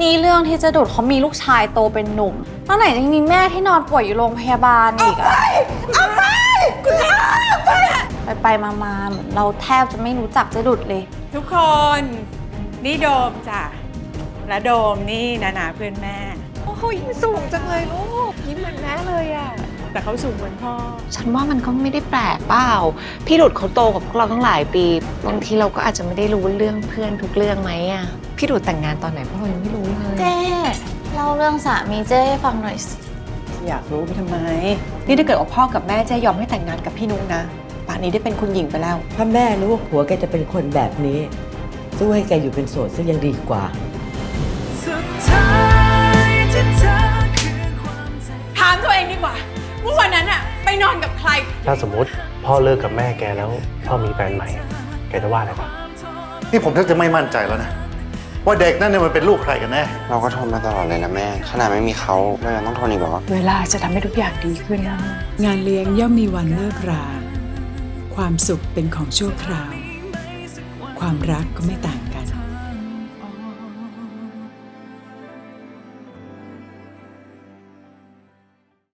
นี่เรื่องที่จะดุดเขามีลูกชายโตเป็นหนุ่มตั้งไหนยังมีแม่ที่นอนป่วยอยู่โรงพยาบาลอีกอะไปไปๆมาๆเหมือนเราแทบจะไม่รู้จักเจะดุดเลย ทุกคน นี่โดมจ้ะและโดมนี่นานาเพื่อนแม่ โอ้โหยิ้มสูงจังเลยลูกยิ้มเหมือนแม่เลยอะ แต่เขาสูงเหมือนพ่อ ฉันว่ามันก็ไม่ได้แปลกเปล่า พี่หลุดเขาโตกับพวกเราตั้งหลายปี บางทีเราก็อาจจะไม่ได้รู้เรื่องเพื่อนทุกเรื่องไหมอะพี่หลุดแต่งงานตอนไหนพวกเรายังไม่รู้เลย เจ้เล่าเรื่องสามีเจ้ให้ฟังหน่อยสิอยากรู้ไปทำไม นี่ถ้าเกิดว่าพ่อกับแม่เจะยอมให้แต่งงานกับพี่นุ้งนะป่านนี้ได้เป็นคุณหญิงไปแล้ว ถ้าแม่รู้ว่าผัวแกจะเป็นคนแบบนี้สู้ให้แกอยู่เป็นโสดซะยังดีกว่า ถามตัวเองดีกว่า ว่าวันนั้นอะไปนอนกับใคร ถ้าสมมติพ่อเลิกกับแม่แกแล้ว พ่อมีแฟนใหม่อะแกจะว่าอะไรปะนี่ผมแทบจะไม่มั่นใจแล้วนะ ว่าเด็กนั่นเนี่ยมันเป็นลูกใครกันแน่ เราก็ทนมาตลอดเลยนะแม่ ขนาดไม่มีเขาเรายังต้องทนอีกเหรอ เวลาจะทำให้ทุกอย่างดีขึ้นนะงานเลี้ยงย่อมมีวันเลิกรา ความสุขเป็นของชั่วคราว ความรักก็ไม่ต่างกัน